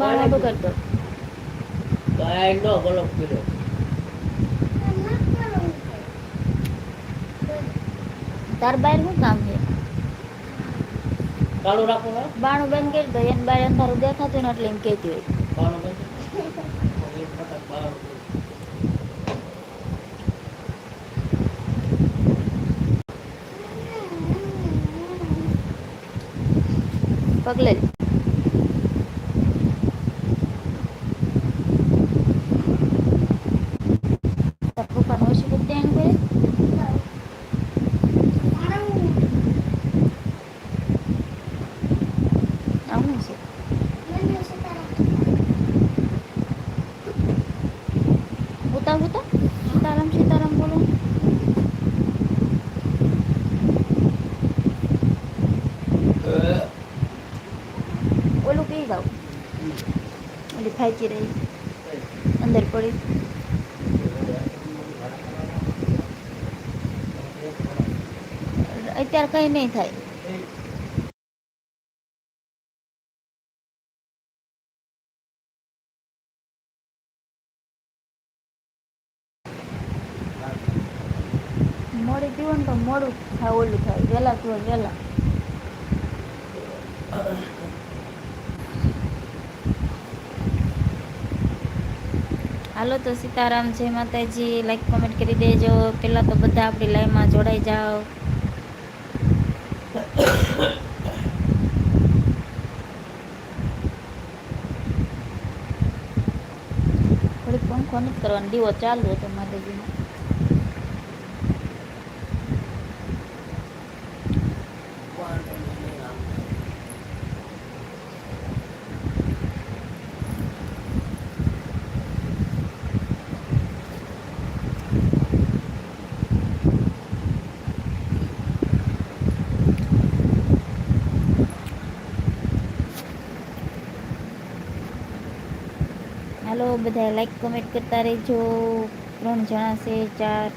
બાણું તાર બહાર શું કામ છે? ચાલુ રાખો બાણું બંધ કરી દો એને અંધારું દેખાતું ને એટલે એમ કહેતી હોય. બારણું બંધ. પગલે આવું છે ઉતા ઉતા સીતારામ સીતારામ બોલો ઓલું પી જાવ ઓલી ફાઈચી રહી અંદર પડી અત્યારે કઈ નહીં થાય મોડી પીવો ને તો મોડું થાય ઓલું થાય વહેલા પીવો વહેલા હાલો તો સીતારામ જય માતાજી. લાઈક કોમેન્ટ કરી દેજો. પહેલાં તો બધા આપણી લાઈવમાં જોડાઈ જાઓ. થોડીક પંખો નથી કરવાનો. દીવો ચાલુ હતો માતાજીનો. હાલો બધા લાઈક કમેન્ટ કરતા રહેજો. ત્રણ જણા છે ચાર.